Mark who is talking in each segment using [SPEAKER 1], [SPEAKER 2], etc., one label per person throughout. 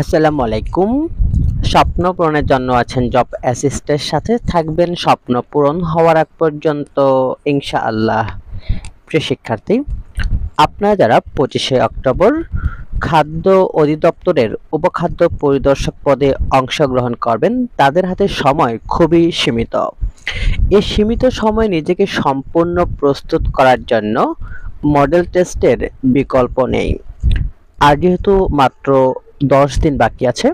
[SPEAKER 1] আসসালামু আলাইকুম স্বপ্ন পূরণের জন্য আছেন জব অ্যাসিস্টের সাথে থাকবেন স্বপ্ন পূরণ হওয়ার আগ পর্যন্ত, ইনশাআল্লাহ। প্রিয় শিক্ষার্থী, আপনারা যারা পঁচিশে অক্টোবর খাদ্য অধিদপ্তরের উপখাদ্য পরিদর্শক পদে অংশগ্রহণ করবেন, তাদের হাতে সময় খুবই সীমিত। এই সীমিত সময় নিজেকে সম্পূর্ণ প্রস্তুত করার জন্য মডেল টেস্টের বিকল্প নেই। আর যেহেতু মাত্র দশ দিন বাকি আছে।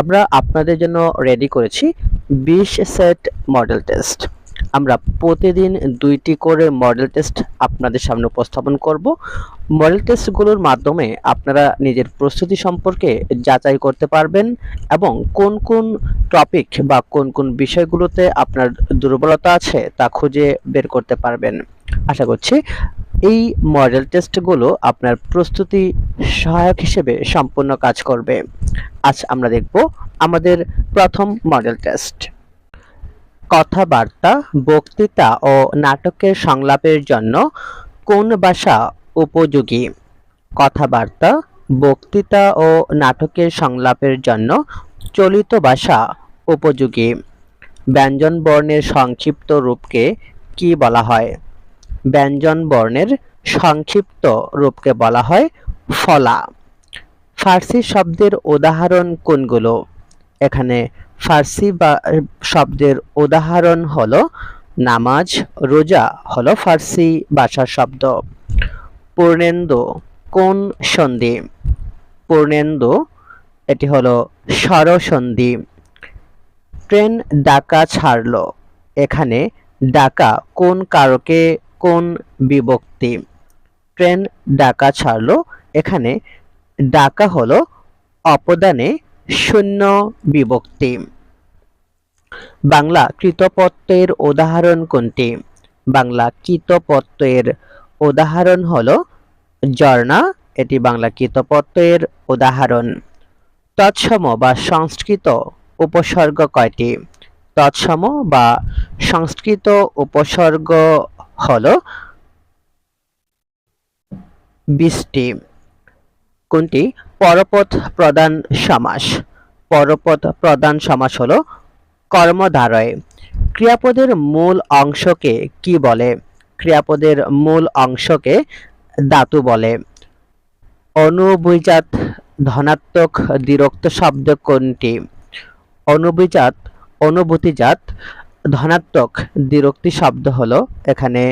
[SPEAKER 1] আমরা আপনাদের জন্য রেডি করেছি বিশ সেট মডেল টেস্ট আমরা প্রতিদিন দুইটি করে মডেল টেস্ট আপনাদের সামনে উপস্থাপন করব। মডেল টেস্টগুলোর মাধ্যমে আপনারা নিজের প্রস্তুতি সম্পর্কে যাচাই করতে পারবেন এবং কোন কোন টপিক বা কোন কোন বিষয়গুলোতে আপনার দুর্বলতা আছে তা খুঁজে বের করতে পারবেন। আশা করছি এই মডেল টেস্টগুলো আপনার প্রস্তুতি সহায়ক হিসেবে সম্পূর্ণ কাজ করবে। আজ আমরা দেখব আমাদের প্রথম মডেল টেস্ট কথাবার্তা, বক্তৃতা ও নাটকের সংলাপের জন্য কোন ভাষা উপযোগী? কথাবার্তা, বক্তৃতা ও নাটকের সংলাপের জন্য চলিত ভাষা উপযোগী? ব্যঞ্জন বর্ণের সংক্ষিপ্ত রূপকে কি বলা হয়? ব্যঞ্জন বর্ণের সংক্ষিপ্ত রূপকে বলা হয় ফলা। ফার্সি শব্দের উদাহরণ কোনগুলো? এখানে ফার্সি বা শব্দের উদাহরণ হলো নামাজ, রোজা হলো ফার্সি ভাষার শব্দ। পূর্ণেন্দু কোন সন্ধি? পূর্ণেন্দু, এটি হলো স্বরসন্ধি। ট্রেন ডাকা ছাড়লো। এখানে ডাকা কোন কারকে কোন বিভক্তি? ট্রেন ডাকা ছাড়লো, এখানে ডাকা হলো অপদানে শূন্য বিভক্তি। বাংলা কৃতপত্তের উদাহরণ কোনটি? বাংলা কৃতপত্তের উদাহরণ হলো ঝর্ণা, এটি বাংলা কৃতপত্তের উদাহরণ। তৎসম বা সংস্কৃত উপসর্গ কয়টি? তৎসম বা সংস্কৃত উপসর্গ হলো বিশটি কোনটি? পরপথ প্রধান সমাস। পরপথ প্রধান সমাস হলো কর্মধারয়। ক্রিয়াপদের মূল অংশকে কি বলে? ক্রিয়াপদের মূল অংশকে ধাতু বলে। অনুবৈজাত ধনাত্মক দ্বিরক্ত শব্দ কোনটি? অনুবিজাত অনুভূতিজাত ধনাত্মক দ্বিরক্তি শব্দ হলো এখানে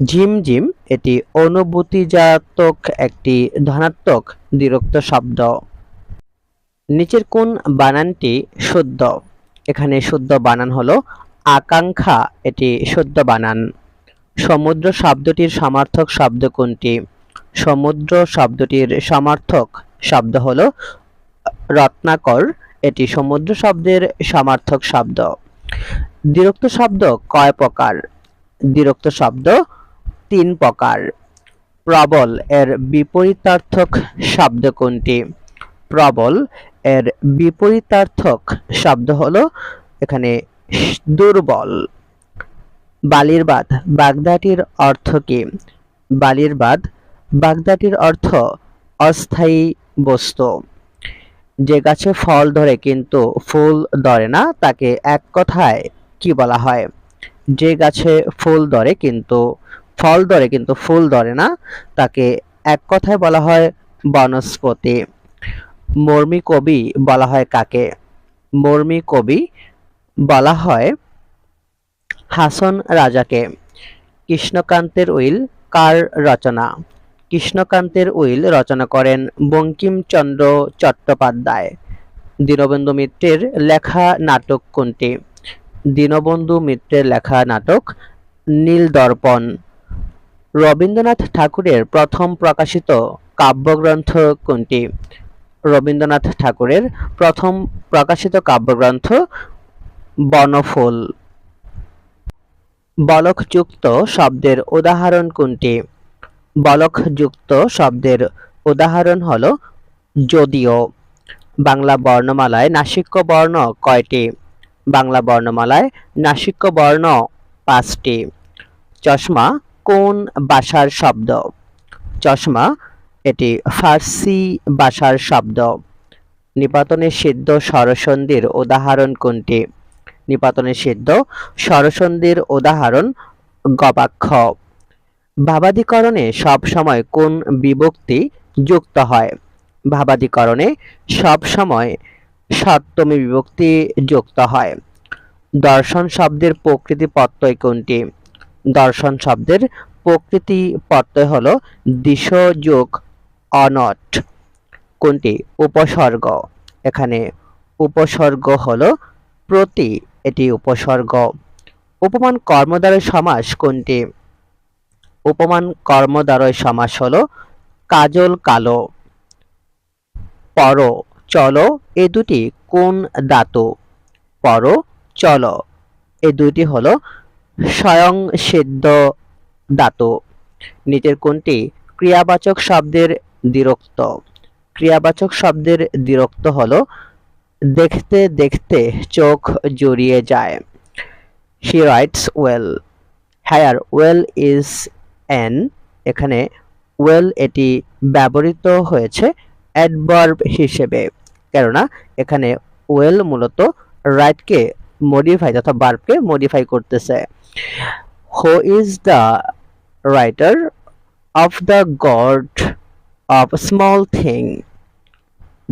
[SPEAKER 1] ঝিমঝিম এটি অনুভূতিজাতক একটি ধনাত্মক দ্বিরক্ত শব্দ। নিচের কোন বানানটি শুদ্ধ। এখানে শুদ্ধ বানান হলো আকাঙ্ক্ষা, এটি শুদ্ধ বানান। সমুদ্র শব্দটির সমার্থক শব্দ কোনটি? সমুদ্র শব্দটির সমার্থক শব্দ হলো রত্নাকর, এটি সমুদ্র শব্দের সমার্থক শব্দ। দ্বিরক্ত শব্দ কয় প্রকার? দ্বিরক্ত শব্দ তিন প্রকার। প্রবল এর বিপরীতার্থক শব্দ কোনটি? প্রবল এর বিপরীতার্থক শব্দ হলো এখানে দুর্বল। বালির বাদ বাগদাটির অর্থ কি? বালির বাদ বাগদাটির অর্থ অস্থায়ী বস্তু। যে গাছে ফল ধরে কিন্তু ফুল ধরে না, তাকে এক কথায় কি বলা হয়? যে গাছে ফুল ধরে কিন্তু, ফল ধরে কিন্তু ফুল ধরে না, তাকে এক কথায় বলা হয় বনস্পতি। মর্মী কবি বলা হয় কাকে? মর্মী কবি বলা হয় হাসন রাজাকে। কৃষ্ণকান্তের উইল কার রচনা? কৃষ্ণকান্তের উইল রচনা করেন বঙ্কিমচন্দ্র চট্টোপাধ্যায়। দীনবন্ধু মিত্রের লেখা নাটক কোনটি? দীনবন্ধু মিত্রের লেখা নাটক নীলদর্পণ। রবীন্দ্রনাথ ঠাকুরের প্রথম প্রকাশিত কাব্যগ্রন্থ কোনটি? রবীন্দ্রনাথ ঠাকুরের প্রথম প্রকাশিত কাব্যগ্রন্থ বনফুল। বলকযুক্ত শব্দের উদাহরণ কোনটি? বলকযুক্ত শব্দের উদাহরণ হল যদিও। বাংলা বর্ণমালায় নাসিক্য বর্ণ কয়টি? বাংলা বর্ণমালায় নাসিক্য বর্ণ পাঁচটি। চশমা কোন বাসার শব্দ? চশমা এটি ফার্সি বাসার শব্দ। নিপাতনের সিদ্ধ স্বরসন্ধির উদাহরণ কোনটি? নিপাতনের সিদ্ধ স্বরসন্ধির উদাহরণ গবাক্ষ। ভাবাদিকরণে সব সময় কোন বিভক্তি যুক্ত হয়? ভাবাদিকরণে সব সময় সপ্তমী বিভক্তি যুক্ত হয়। দর্শন শব্দের প্রকৃতি প্রত্যয় কোনটি? দর্শন শব্দের প্রকৃতি প্রত্যয় হলো দিশ যোগ অনট। কোনটি? উপসর্গ। এখানে উপসর্গ হল প্রতি, এটি উপসর্গ। উপমান কর্মদ্বারয় সমাস কোনটি? উপমান কর্মদ্বারয় সমাস হলো, কাজল কালো। পর, চলো, এ দুটি কোন ধাতু? পর, চলো, এ দুটি হলো স্বয়ং সিদ্ধ ধাতু। নিচের কোনটি? ক্রিয়াবাচক শব্দের দ্বিরক্ত। ক্রিয়াবাচক শব্দের দ্বিরক্ত হলো, দেখতে দেখতে চোখ জড়িয়ে যায়। He writes well here well is an এখানে ওয়েল এটি ব্যবহৃত হয়েছে অ্যাডভার্ব হিসেবে। কেননা এখানে ওয়েল মূলত রাইটকে মডিফাই তথা বার্বকে মডিফাই করতেছে। Who is the writer of the god of small thing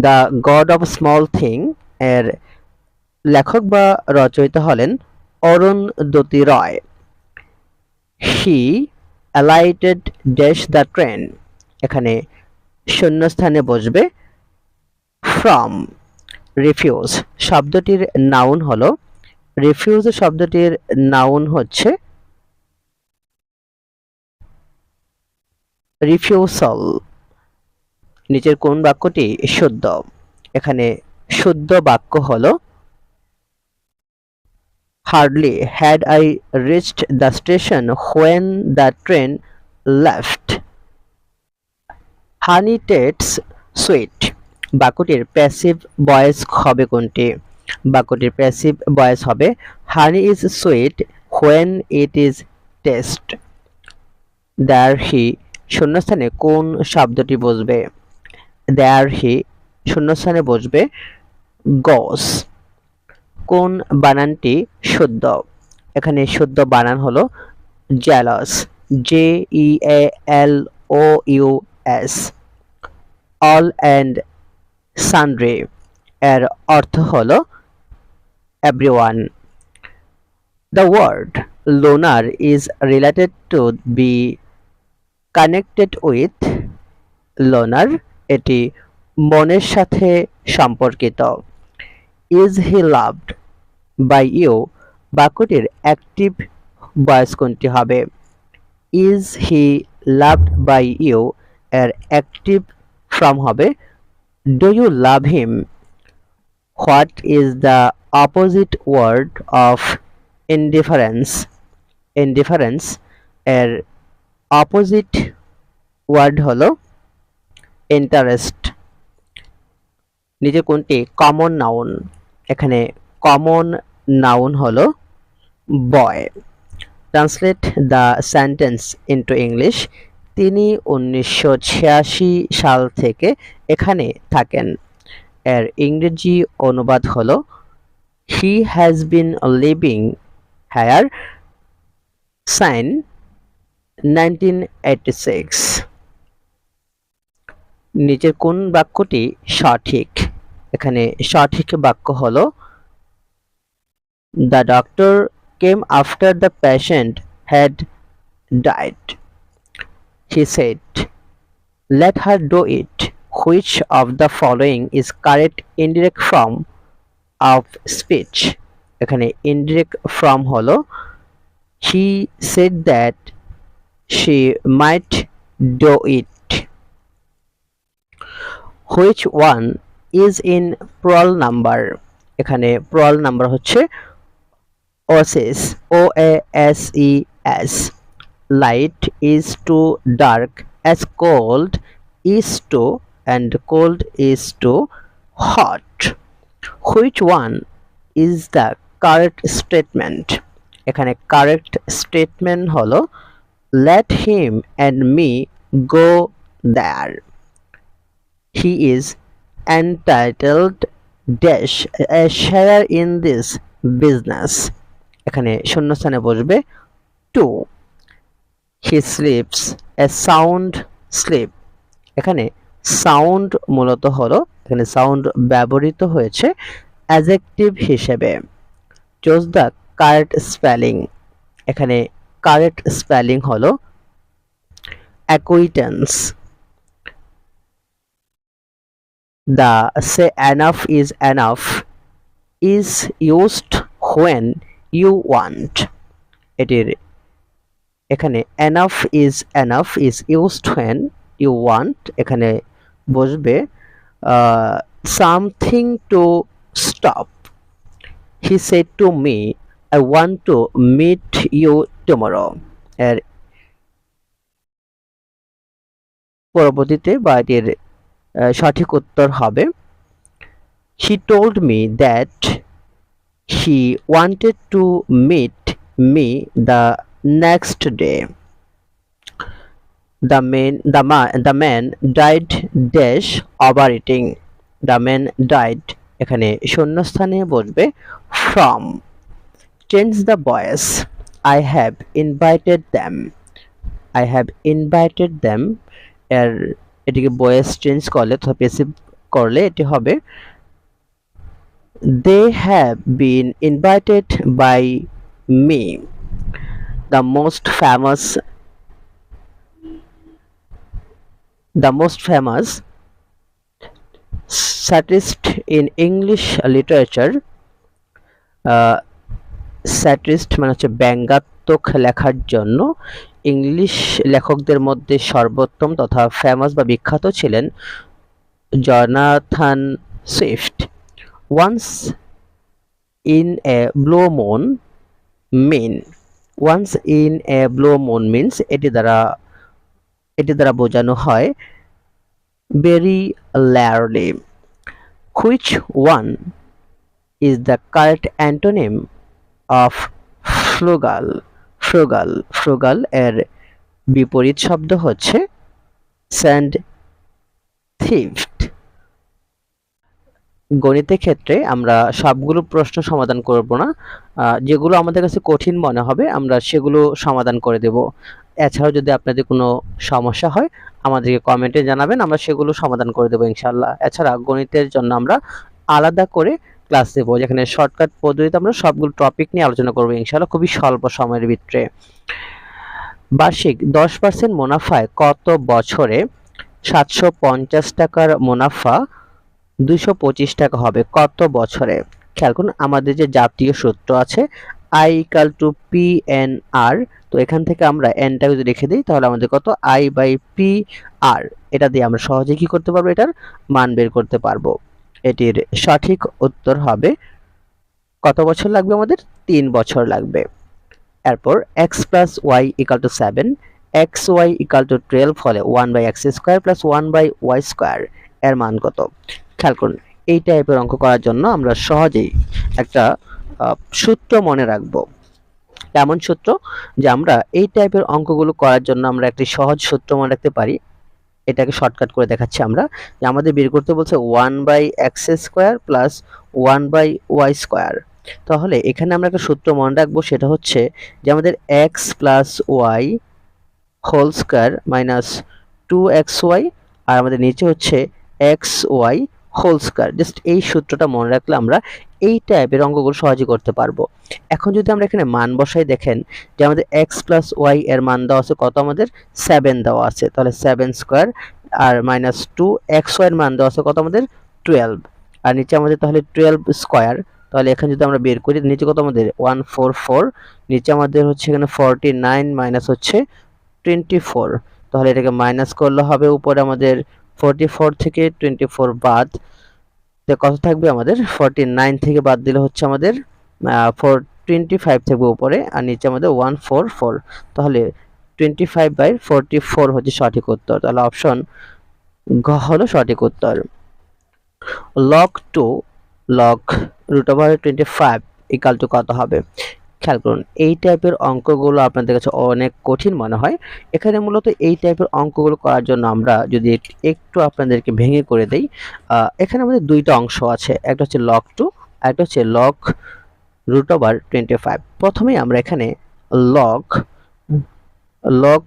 [SPEAKER 1] the god of small thing এর লেখক বা রচয়িতা হলেন Arundhati Roy he alighted dash the train এখানে শূন্যস্থানে বসবে ফ্রম রিফিউজ শব্দটির নাউন হলো রিফিউজ শব্দটির নাউন হচ্ছে রিফিউসাল নিচের কোন বাক্যটি? শুদ্ধ. এখানে শুদ্ধ বাক্য হলো hardly had I reached the station when the train left honey tastes sweet বাক্যটির প্যাসিভ ভয়েস হবে কোনটি? বাক্যটির প্যাসিভ ভয়েস হবে honey is sweet when it is taste there he শূন্যস্থানে কোন শব্দটি বসবে? দেয়ার হি শূন্যস্থানে বসবে গস কোন বানানটি শুদ্ধ? এখানে শুদ্ধ বানান হলো jealous J E A L O U S all and sundry এর অর্থ হলো everyone the word loner is related to be connected with loner এটি মনের সাথে সম্পর্কিত। Is he loved by you বাক্যটির অ্যাক্টিভ বয়স কোনটি হবে? Is he loved by you এর অ্যাক্টিভ ফ্রম হবে do you love him what is the opposite word of indifference indifference এর অপোজিট ওয়ার্ড হলো ইন্টারেস্ট নিচে কোনটি? কমন নাউন এখানে কমন নাউন হলো boy translate the sentence into English তিনি উনিশশো ছিয়াশি সাল থেকে এখানে থাকেন। এর ইংরেজি অনুবাদ হলো he has been living here since nineteen নিচের কোন বাক্যটি সঠিক? এখানে সঠিক বাক্য হলো the doctor came after the patient had died he said let her do it which of the following is correct indirect form of speech এখানে indirect form হলো she said that she might do it which one is in plural number এখানে plural number হচ্ছে o a s e s light is too dark as cold is to and cold is to hot which one is the correct statement এখানে correct statement হলো let him and me go there he is entitled a share in this business. এখানে শূন্যস্থানে বসবে to he sleeps a sound sleep এখানে sound মূলত হলো, এখানে sound ব্যবহৃত হয়েছে অ্যাজেক্টিভ হিসেবে। চোজ দ্য কারেক্ট স্পেলিং এখানে কারেক্ট স্পেলিং হলো acquaintance the say enough is enough is used when you want এটির এখানে enough is enough is used when you want এখানে বসবে something to stop he said to me I want to meet you tomorrow এর পরবর্তীতে বা এটির আহ, সঠিক উত্তর হবে। He told me that she wanted to meet me the next day the men the ma the man died dash over the man died এখানে শূন্যস্থানে বসবে from change the voice I have invited them I have invited them এর এটিকে বয়েস change করলে অথবা passive করলে এটি হবে they have been invited by me the most famous the most famous satirist in English literature স্যাটিস্ট মানে হচ্ছে ব্যঙ্গাত্মক লেখার জন্য ইংলিশ লেখকদের মধ্যে সর্বোত্তম তথা ফেমাস বা বিখ্যাত ছিলেন Jonathan Swift once in a blue moon mean once in a blue moon means এটি দ্বারা এটি দ্বারা বোঝানো হয় very rarely. Which one is the correct antonym of frugal? Frugal frugal এর বিপরীত শব্দ হচ্ছে স্যান্ড থিফট। গণিতের ক্ষেত্রে আমরা সবগুলো প্রশ্ন সমাধান করব না। যেগুলো আমাদের কাছে কঠিন মনে হবে, আমরা সেগুলো সমাধান করে দেব। এছাড়াও যদি আপনাদের কোনো সমস্যা হয়, আমাদেরকে কমেন্টে জানাবেন, আমরা সেগুলো সমাধান করে দেবো ইনশাল্লাহ এছাড়া গণিতের জন্য আমরা আলাদা করে ক্লাস দেবো, যেখানে শর্টকাট পদ্ধতিতে আমরা সবগুলো টপিক নিয়ে আলোচনা করব ইনশাল্লাহ খুবই স্বল্প সময়ের ভিতরে। বার্ষিক দশ পার্সেন্ট মুনাফায় কত বছরে সাতশো পঞ্চাশ টাকার মুনাফা দুইশো পঁচিশ টাকা হবে? কত বছরে? খেয়াল করুন, আমাদের যে জাতীয় সূত্র আছে I equal to P N R তো এখান থেকে আমরা এনটা যদি রেখে দিই, তাহলে আমাদের কত? আই বাই পি আর এটা দিয়ে আমরা সহজে কি করতে পারব? এটার মান বের করতে পারব। এটির সঠিক উত্তর হবে কত বছর লাগবে আমাদের? তিন বছর লাগবে। এরপর X plus Y equal to seven X Y equal to twelve হলে one by X square plus one by Y square এর মান কত? খেয়াল করুন, এই টাইপের অঙ্ক করার জন্য আমরা সহজেই একটা সূত্র মনে রাখব। এমন সূত্র যে আমরা এই টাইপের অঙ্কগুলো করার জন্য আমরা একটি সহজ সূত্র মনে রাখতে পারি। এটাকে শর্টকাট করে দেখাচ্ছি আমরা। আমাদের বের করতে বলছে one by X square plus one by Y square তাহলে এখানে আমরা একটা সূত্র মনে রাখব, সেটা হচ্ছে যে আমাদের X plus Y whole square minus two X Y আর আমাদের নিচে হচ্ছে X Y whole square just এই সূত্রটা মনে রাখলে আমরা এই টাইপের অঙ্কগুলো সহজে করতে পারব। এখন যদি আমরা এখানে মান বসাই, দেখেন যে আমাদের এক্স প্লাস ওয়াই এর মান দেওয়া আছে কত? আমাদের সেভেন দেওয়া আছে। তাহলে সেভেন স্কোয়ার আর মাইনাস টু এক্সের মান দেওয়া আছে কত? আমাদের টুয়েলভ আর নিচে আমাদের তাহলে টুয়েলভ স্কোয়ার তাহলে এখানে যদি আমরা বের করি, নিচে কত আমাদের? ওয়ান ফোর ফোর নিচে আমাদের হচ্ছে এখানে ফর্টি নাইন মাইনাস হচ্ছে টোয়েন্টি ফোর তাহলে এটাকে মাইনাস করলে হবে উপরে আমাদের ফোরটি ফোর থেকে টোয়েন্টি ফোর বাদ। তো কত থাকবে আমাদের? ফর্টি নাইন থেকে বাদ দিলে হচ্ছে আমাদের ফোর টোয়েন্টি ফাইভ থাকবে উপরে আর নিচে আমাদের ওয়ান ফোর ফোর তাহলে twenty five by forty four হচ্ছে সঠিক উত্তর। তাহলে অপশন ঘ হলো সঠিক উত্তর। Log two log root over twenty five equal to কত হবে? খেয়াল করুন, এই টাইপের অঙ্কগুলো আপনাদের কাছে অনেক কঠিন মনে হয়। এখানে মূলত এই টাইপের অঙ্কগুলো করার জন্য আমরা যদি একটু আপনাদেরকে ভেঙে করে দেই এখানে আমাদের দুইটা অংশ আছে, একটা হচ্ছে লক টু একটা হচ্ছে log root over twenty five প্রথমেই আমরা এখানে লক লক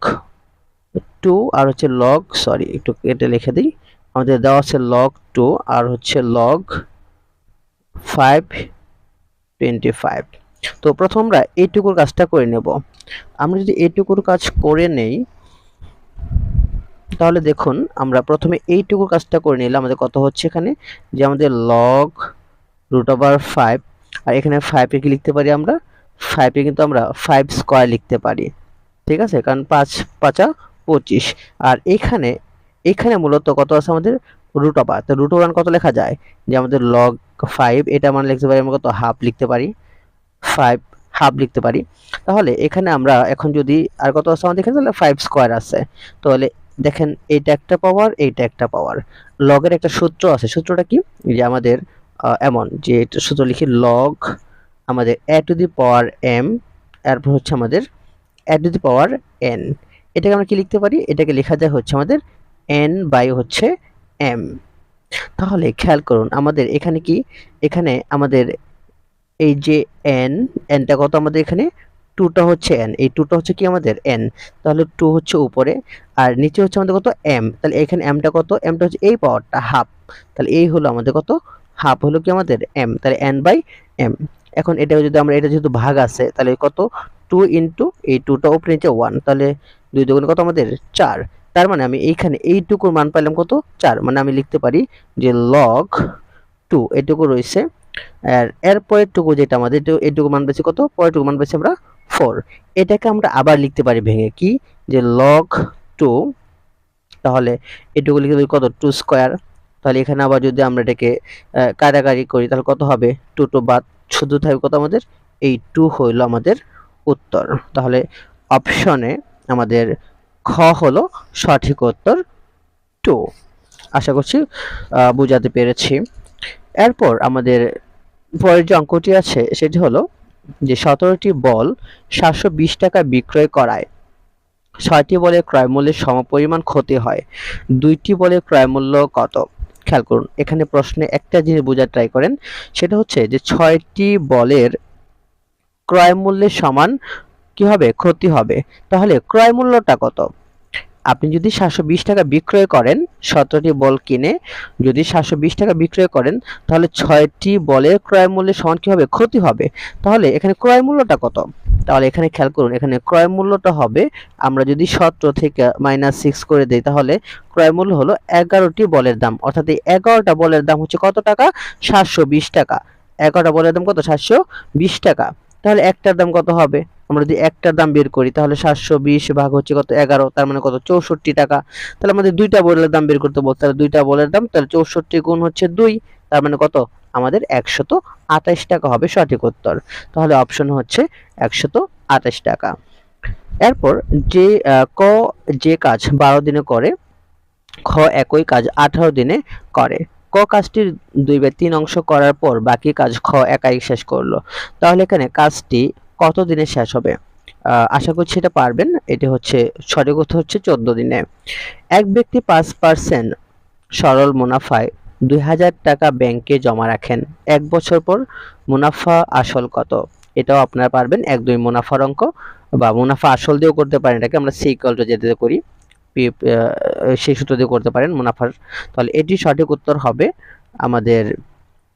[SPEAKER 1] টু আর হচ্ছে লগ সরি একটু কেটে লিখে দিই। আমাদের দেওয়া আছে লগ টু আর হচ্ছে লগ ফাইভ টোয়েন্টি ফাইভ তো প্রথম আমরা এইটুকুর কাজটা করে নেব। আমরা যদি এইটুকুর কাজ করে নেই, তাহলে দেখুন আমরা প্রথমে এইটুকুর কাজটা করে নিলাম। আমাদের কত হচ্ছে এখানে? যে আমাদের লগ রুট ওভার ফাইভ আর এখানে ফাইভে কি লিখতে পারি আমরা? ফাইভে কিন্তু আমরা ফাইভ স্কোয়ার লিখতে পারি। ঠিক আছে? কারণ পাঁচ, পাঁচা পঁচিশ। আর এখানে এখানে মূলত কত আছে আমাদের? রুট ওভার তো রুট ওভার কত লেখা যায়? যে আমাদের লগ ফাইভ এটা মানে লিখতে পারি আমরা কত? হাফ লিখতে পারি। ফাইভ হাফ লিখতে পারি। তাহলে এখানে আমরা এখন যদি আর কত আছে আমাদের এখানে? তাহলে ফাইভ স্কোয়ার আছে। তাহলে দেখেন এইটা একটা পাওয়ার এইটা একটা পাওয়ার লগের একটা সূত্র আছে। সূত্রটা কি? যে আমাদের এমন যে সূত্র লিখি লগ আমাদের এ টু দি পাওয়ার এম এরপর হচ্ছে আমাদের এ টু দি পাওয়ার এন এটাকে আমরা কি লিখতে পারি? এটাকে লেখা যায় হচ্ছে আমাদের এন বাই হচ্ছে এম তাহলে খেয়াল করুন, আমাদের এখানে কি? এখানে আমাদের এই যে এন এনটা কত আমাদের এখানে? টুটা হচ্ছে এন এই টুটা হচ্ছে কি আমাদের? এন তাহলে টু হচ্ছে উপরে, আর নিচে হচ্ছে আমাদের কত? এম তাহলে এখানে এমটা কত? এমটা হচ্ছে এই পাওয়ারটা হাফ তাহলে এই হলো আমাদের কত? হাফ হলো কি আমাদের? এম তাহলে এন বাই এম এখন এটা যদি আমরা, এটা যেহেতু ভাগ আছে, তাহলে কত? টু ইন্টু এই টুটা উপরে, নিচে ওয়ান তাহলে দুই দুগুণ কত আমাদের? চার, তার মানে আমি এইখানে এইটুকুর মান পাইলাম কত? চার মানে আমি লিখতে পারি যে লগ টু এটুকু রয়েছে আর এর পরের টুকু যেটা আমাদের, এটু- এটুকু মান পেয়েছি কত? পরের টুকু মান পেয়েছি আমরা ফোর এটাকে আমরা আবার লিখতে পারি ভেঙে। কি? যে লগ টু তাহলে এটুকু লিখতে পারি কত? টু স্কোয়ার তাহলে এখানে আবার যদি আমরা এটাকে কাটাকাটি করি, তাহলে কত হবে? টু টু বাদ শুধু থাকবে কত আমাদের? এই টু হইল আমাদের উত্তর। তাহলে অপশনে আমাদের খ হলো সঠিক উত্তর টু আশা করছি বোঝাতে পেরেছি। এরপর আমাদের পরের যে অঙ্কটি আছে, সেটি হলো যে সতেরোটি বল সাতশো বিশ টাকা বিক্রয় করায়। ছয়টি বলে ক্রয় মূল্যের সমপরিমাণ ক্ষতি হয়। দুইটি বলে ক্রয় মূল্য কত? খেয়াল করুন, এখানে প্রশ্নে একটা জিনিস বোঝার ট্রাই করেন, সেটা হচ্ছে যে ছয়টি বলের ক্রয় মূল্যের সমান কি হবে? ক্ষতি হবে। তাহলে ক্রয় মূল্যটা কত? আপনি যদি সাতশো বিশ টাকা বিক্রয় করেন, সতেরোটি বল কিনে যদি সাতশো বিশ টাকা বিক্রয় করেন, তাহলে ছয়টি বলের ক্রয় মূল্যের সমান কি হবে ক্ষতি হবে। তাহলে এখানে ক্রয় মূল্যটা কত? তাহলে এখানে খেয়াল করুন, এখানে ক্রয় মূল্যটা হবে, আমরা যদি সতেরো থেকে মাইনাস সিক্স করে দিই, তাহলে ক্রয় মূল্য হলো এগারোটি বলের দাম। অর্থাৎ এই এগারোটা বলের দাম হচ্ছে কত টাকা? সাতশো বিশ টাকা। এগারোটা বলের দাম কত? সাতশো বিশ টাকা। তাহলে একটার দাম কত হবে? আমরা যদি একটার দাম বের করি, তাহলে সাতশো বিশ ভাগ হচ্ছে কত এগারো, তার মানে কত চৌষট্টি টাকা। তাহলে আমাদের দুইটা বলের দাম বের করতে বলতে তাহলে দুইটা বলের দাম, তাহলে চৌষট্টি গুণ হচ্ছে দুই, তার মানে কত? আমাদের একশত আঠাশ টাকা হবে সঠিক উত্তর। তাহলে অপশন হচ্ছে একশত আঠাশ টাকা। এরপর যে ক যে কাজ বারো দিনে করে, খ একই কাজ আঠারো দিনে করে। ক কাজটির দুই বা তিন অংশ করার পর বাকি কাজ খ একাই শেষ করল। তাহলে এখানে কাজটি কত দিনে শেষ হবে? আশা করছি এটা পারবেন। এটি হচ্ছে, সঠিক উত্তর হচ্ছে চোদ্দ দিনে। এক ব্যক্তি পাঁচ পার্সেন্ট সরল মুনাফায় দুই হাজার টাকা ব্যাংকে জমা রাখেন। এক বছর পর মুনাফা আসল কত? এটাও আপনারা পারবেন। এক দুই মুনাফার অঙ্ক বা মুনাফা আসল দিয়েও করতে পারেন এটাকে। আমরা সিকল যেতে করি। সেই সূত্র দিয়ে করতে পারেন মুনাফার। তাহলে এটি সঠিক উত্তর হবে আমাদের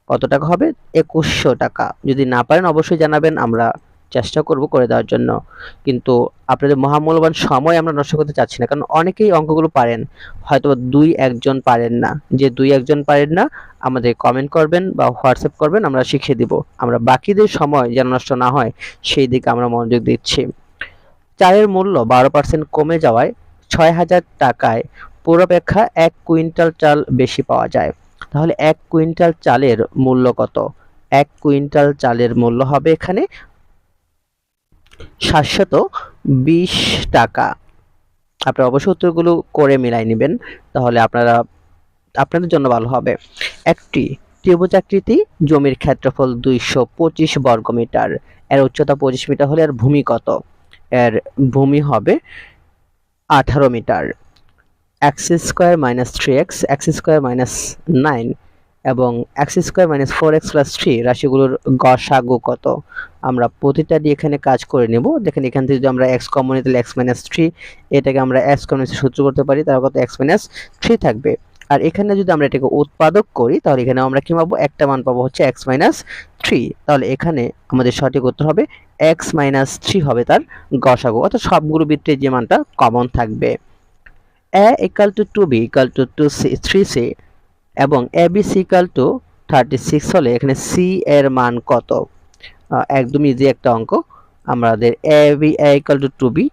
[SPEAKER 1] কত টাকা হবে? একুশশো টাকা। যদি না পারেন অবশ্যই জানাবেন। আমরা চেষ্টা করব করে দেওয়ার জন্য। কিন্তু আপনাদের মহামূল্যবান সময় আমরা নষ্ট করতে চাচ্ছি না। কারণ অনেকেই অঙ্কগুলো পারেন, হয়তো দুই একজন পারেন না। যে দুই একজন পারেন না, আমাদের কমেন্ট করবেন বা হোয়াটসঅ্যাপ করবেন, আমরা শিখিয়ে দিব। আমরা বাকিদের সময় যেন নষ্ট না হয়, সেই দিকে আমরা মনোযোগ দিচ্ছি। চালের মূল্য বারো পার্সেন্ট কমে যাওয়ায় ছয় হাজার টাকায় পূর্বাপেক্ষা এক কুইন্টাল চাল বেশি পাওয়া যায়। তাহলে এক কুইন্টাল চালের মূল্য কত? এক কুইন্টাল চালের মূল্য হবে এখানে সাতশত বিশ টাকা। আপনারা অবশ্যই উত্তরগুলো করে মিলাই নেবেন, তাহলে আপনারা, আপনাদের জন্য ভালো হবে। একটি ত্রিভুজাকৃতি জমির ক্ষেত্রফল দুইশো পঁচিশ বর্গমিটার এর উচ্চতা পঁচিশ মিটার হলে এর ভূমি কত? এর ভূমি হবে আঠারো metre. X square minus three x x square minus nine. এবং x square minus four x plus three রাশিগুলোর গসাগু কত? আমরা প্রতিটা দিয়ে এখানে কাজ করে নেব। দেখেন এখান থেকে যদি আমরা এক্স কমন নিই, তাহলে এক্স মাইনাস থ্রি এটাকে আমরা এক্স কমন সূত্র করতে পারি, তার কত এক্স মাইনাস থ্রি থাকবে। আর এখানে যদি আমরা এটাকে উৎপাদক করি, তাহলে এখানে আমরা কি পাবো? একটা মান পাবো হচ্ছে এক্স মাইনাস থ্রি তাহলে এখানে আমাদের সঠিক উত্তর হবে এক্স মাইনাস থ্রি হবে তার গসাগু অর্থাৎ সবগুলো বৃত্তের যে মানটা কমন থাকবে। A equal to two B equal to two C three C এবং A B C equal to thirty six হলে এখানে সি এর মান কত? একদম ইজি একটা অঙ্ক। আমাদের A B A equal to two B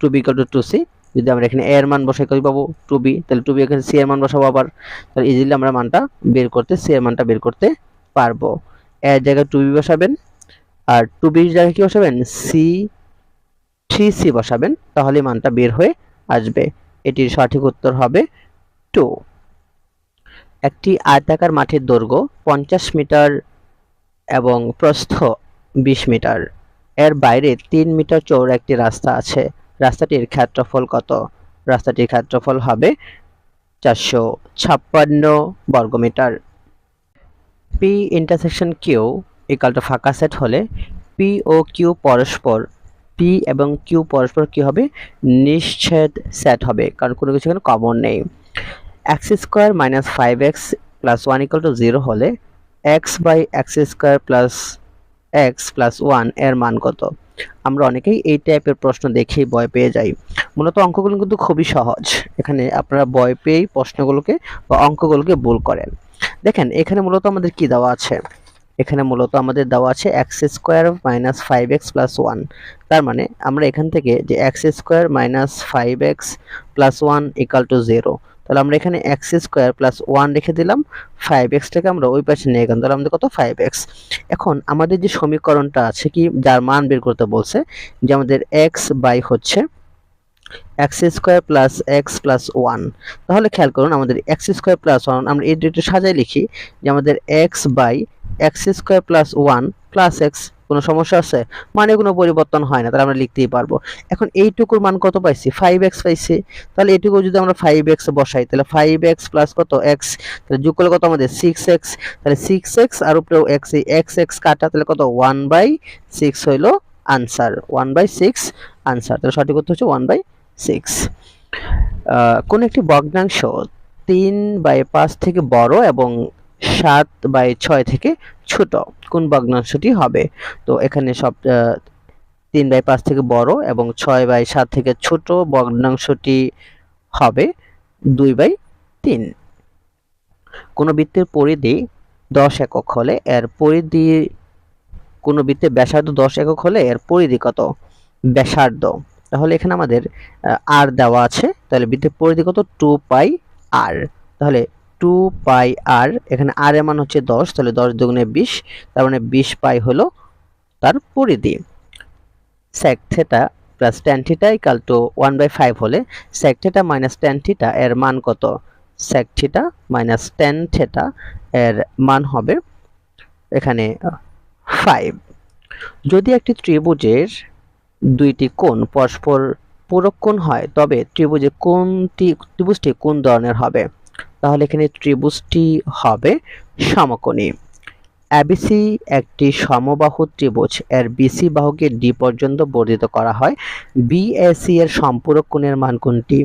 [SPEAKER 1] two B equal to two C যদি আমরা এখানে এর মান বসাই করি পাবো টু বি তাহলে টু বি এখানে সি এর মান বসাবো আবার। তাহলে ইজিলি আমরা মানটা বের করতে সি এর মানটা বের করতে পারব। এর জায়গায় টু বি বসাবেন, আর টু বির জায়গায় কি বসাবেন? সি থ্রি সি বসাবেন তাহলে মানটা বের হয়ে আসবে। এটির সঠিক উত্তর হবে টু একটি আয়তাকার মাঠের দৈর্ঘ্য পঞ্চাশ মিটার এবং প্রস্থ বিশ মিটার। এর বাইরে তিন মিটার চৌড়া একটি রাস্তা আছে। রাস্তাটির ক্ষেত্রফল কত? রাস্তাটির ক্ষেত্রফল হবে চারশো ছাপ্পান্ন বর্গমিটার পি ইন্টারসেকশন কিউ ইকাল ফাঁকা সেট হলে পি ও কিউ পরস্পর পি এবং কিউ পরস্পর কি হবে? নিশ্ছেদ সেট হবে, কারণ কোনো কিছু এখানে কমন নেই। X square minus five x plus one equal to zero হলে x by x square plus x plus ওয়ানের মান কত? আমরা অনেকেই এই টাইপের প্রশ্ন দেখেই ভয় পেয়ে যাই। মূলত অঙ্কগুলো কিন্তু খুবই সহজ। এখানে আপনারা ভয় পেয়েই প্রশ্নগুলোকে বা অঙ্কগুলোকে ভুল করেন। দেখেন, এখানে মূলত আমাদের কি দেওয়া আছে? এখানে মূলত আমাদের দেওয়া আছে x square minus five x plus one তার মানে আমরা এখান থেকে যে x square minus five x plus one equal to zero তাহলে আমরা এখানে এক্স স্কোয়ার প্লাস ওয়ান রেখে দিলাম ফাইভ এক্সটাকে আমরা ওই পাশে নিয়ে গেলাম, তাহলে আমাদের কত? ফাইভ এক্স এখন আমাদের যে সমীকরণটা আছে কি, যার মান বের করতে বলছে, যে আমাদের এক্স বাই হচ্ছে x square plus x plus one তাহলে খেয়াল করুন, আমাদের এক্স স্কোয়ার প্লাস ওয়ান আমরা এই দুটো সাজাই লিখি, যে আমাদের x by x square plus one plus x কোনো সমস্যা আছে? মানে কোনো পরিবর্তন হয় না, তাহলে আমরা লিখতেই পারব। এখন এইটুকুর মান কত পাইছি? ফাইভ এক্স পাইছি। তাহলে এইটুকু যদি আমরা ফাইভ এক্স বসাই, তাহলে ফাইভ এক্স প্লাস কত? এক্স তাহলে যোগ করলে কত আমাদের? সিক্স এক্স তাহলে সিক্স এক্স আর উপরেও এক্স এই এক্স এক্স কাটা, তাহলে কত? ওয়ান বাই সিক্স হইল answer one by six answer তাহলে সঠিক উত্তর হচ্ছে ওয়ান বাই সিক্স কোন একটি ভগ্নাংশ তিন বাই পাঁচ থেকে বড় এবং সাত বাই ছয় থেকে ছোট কোন ভগ্নাংশটি হবে? তো এখানে সব তিন বাই পাঁচ থেকে বড় এবং ছয় বাই সাত থেকে ছোট ভগ্নাংশটি হবে দুই বাই তিন। কোনো বৃত্তের পরিধি দশ একক হলে এর পরিধি, কোনো বৃত্তের ব্যাসার্ধ দশ একক হলে এর পরিধি কত? ব্যাসার্ধ। তাহলে এখানে আমাদের আর দেওয়া আছে, তাহলে বৃত্তের পরিধি কত? টু পাই আর তাহলে টু পাই আর, এখানে আর এর মান হচ্ছে দশ, তাহলে দশ দুগুণে বিশ, তার মানে বিশ পাই হলো তার পরিধি। sec theta plus tan theta equal to one by five হলে sec theta minus tan theta এর মান কত? থিটা মাইনাস ট্যান থিটা এর মান হবে এখানে ফাইভ যদি একটি ত্রিভুজের দুইটি কোণ পরস্পর পূরক কোণ হয়, তবে ত্রিভুজে কোনটি ত্রিভুজটি কোন ধরনের হবে? তাহলে এখানে ত্রিভুজটি হবে সমকোণী। এবিসি একটি সমবাহু ত্রিভুজ। এর বিসি বাহুকে ডি পর্যন্ত বর্ধিত করা হয়। বিএসি এর সম্পূরক কোণের মান কোনটি?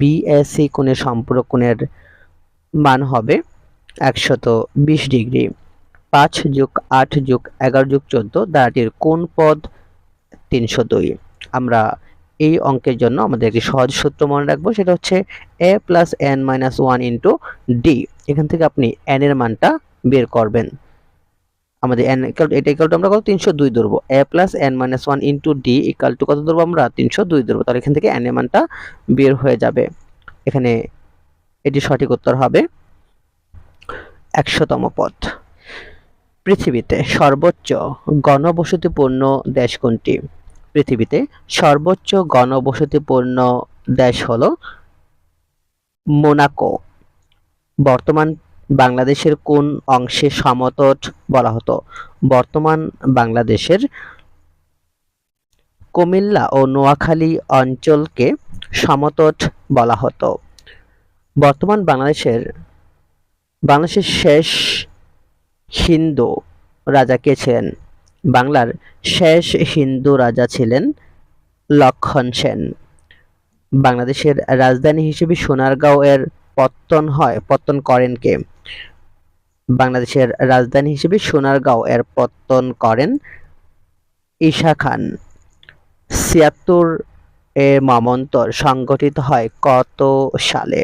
[SPEAKER 1] বিএসি কোণের সম্পূরক কোণের মান হবে একশত বিশ ডিগ্রি। পাঁচ যোগ আট যোগ এগারো যোগ চোদ্দ দ্বারাটির কোন পদ? তিনশো দুই। আমরা এই অঙ্কের জন্য আমাদের একটি সহজ সূত্র মনে রাখব, সেটা হচ্ছে A plus N minus one into D এখান থেকে আপনি এন এর মানটা বের করবেন। আমাদের এন ইকাল এটা ইকাল টু আমরা কত? তিনশো দুই ধরবো। A plus N minus one into D equal to কত ধরবো আমরা? তিনশো দুই ধরবো। তাহলে এখান থেকে এন এর মানটা বের হয়ে যাবে। এখানে এটি সঠিক উত্তর হবে একশোতম পদ। পৃথিবীতে সর্বোচ্চ ঘনবসতিপূর্ণ দেশ কোনটি? পৃথিবীতে সর্বোচ্চ গণবসতিপূর্ণ দেশ হলো মোনাকো। বর্তমান বাংলাদেশের কোন অংশে সমতট বলা হতো? বর্তমান বাংলাদেশের কুমিল্লা ও নোয়াখালী অঞ্চলকে সমতট বলা হতো। বর্তমান বাংলাদেশের বাংলাদেশের শেষ হিন্দু রাজা কে ছিলেন? বাংলার শেষ হিন্দু রাজা ছিলেন লক্ষণ সেন। বাংলাদেশের রাজধানী হিসেবে সোনারগাঁও এর পত্তন হয়, পত্তন করেন কে? বাংলাদেশের রাজধানী হিসেবে সোনারগাঁও এর পত্তন করেন ঈশা খান। ছিয়াত্তর এর মামন্তর সংগঠিত হয় কত সালে?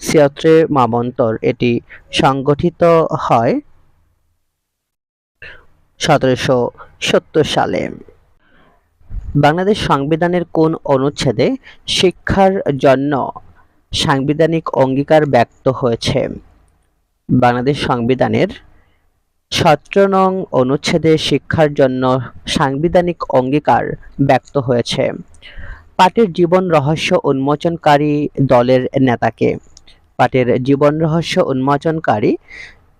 [SPEAKER 1] ছিয়াত্তরের মামন্তর এটি সংগঠিত হয় সতেরোশো সত্তর সালে। বাংলাদেশ সংবিধানের কোন অনুচ্ছেদে শিক্ষার জন্য সাংবিধানিক অঙ্গীকার ব্যক্ত হয়েছে? বাংলাদেশ সংবিধানের সতেরো নং অনুচ্ছেদে শিক্ষার জন্য সাংবিধানিক অঙ্গীকার ব্যক্ত হয়েছে। পাটের জীবন রহস্য উন্মোচনকারী দলের নেতাকে। পাটের জীবন রহস্য উন্মোচনকারী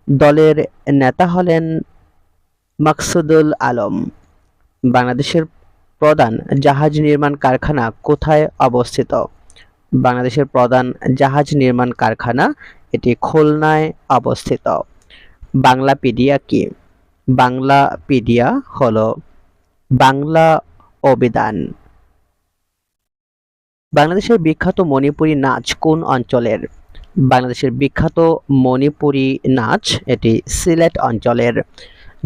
[SPEAKER 1] দলের নেতা হলেন মাকসুদুল আলম। বাংলাদেশের প্রধান জাহাজ নির্মাণ কারখানা কোথায় অবস্থিত? বাংলাদেশের প্রধান জাহাজ নির্মাণ কারখানা এটি খুলনায় অবস্থিত। বাংলাপিডিয়া কি? বাংলাপিডিয়া হল বাংলা অভিধান। বাংলাদেশের বিখ্যাত মণিপুরী নাচ কোন অঞ্চলের? বাংলাদেশের বিখ্যাত মণিপুরী নাচ এটি সিলেট অঞ্চলের।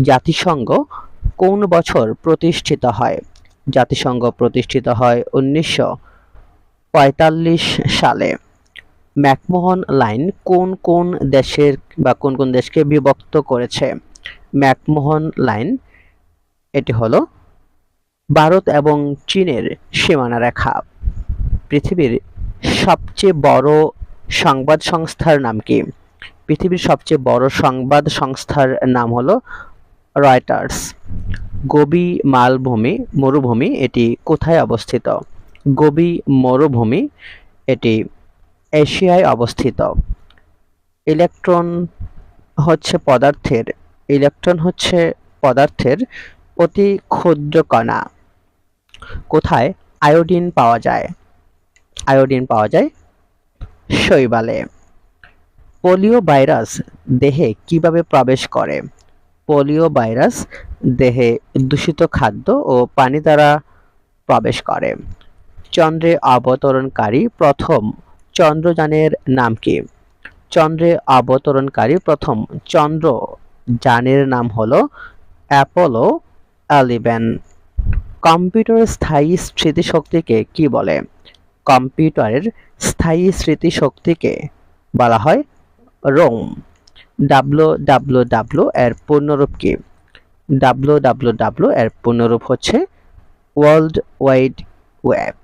[SPEAKER 1] জাতিসংঘ কোন বছর প্রতিষ্ঠিত হয়? জাতিসংঘ প্রতিষ্ঠিত হয় উনিশশো পঁয়তাল্লিশ সালে। ম্যাকমোহন লাইন কোন কোন দেশের বা কোন কোন দেশকে বিভক্ত করেছে? ম্যাকমোহন লাইন এটি হলো ভারত এবং চীনের সীমানা রেখা। পৃথিবীর সবচেয়ে বড় সংবাদ সংস্থার নাম কি? পৃথিবীর সবচেয়ে বড় সংবাদ সংস্থার নাম হলো রয়টার্স গোবি মালভূমি মরুভূমি এটি কোথায় অবস্থিত? গোবি মরুভূমি এটি এশিয়ায় অবস্থিত। ইলেকট্রন হচ্ছে পদার্থের ইলেকট্রন হচ্ছে পদার্থের অতি ক্ষুদ্র কণা। কোথায়? আয়োডিন পাওয়া যায়। আয়োডিন পাওয়া যায় শৈবালে। পোলিও ভাইরাস দেহে কীভাবে প্রবেশ করে? পোলিও ভাইরাস দেহে দূষিত খাদ্য ও পানি দ্বারা প্রবেশ করে। চন্দ্রে অবতরণকারী প্রথম চন্দ্রযানের নাম কি? চন্দ্রে অবতরণকারী প্রথম চন্দ্র যানের নাম হলো অ্যাপোলো এলিভেন। কম্পিউটারের স্থায়ী স্মৃতিশক্তিকে কি বলে? কম্পিউটারের স্থায়ী স্মৃতিশক্তিকে বলা হয় রোম। ডাব্লু ডাব্লু ডাব্লু এর পূর্ণরূপ কি? ডাব্লু ডাব্লু ডাব্লু এর পূর্ণরূপ হচ্ছে ওয়ার্ল্ড ওয়াইড ওয়েব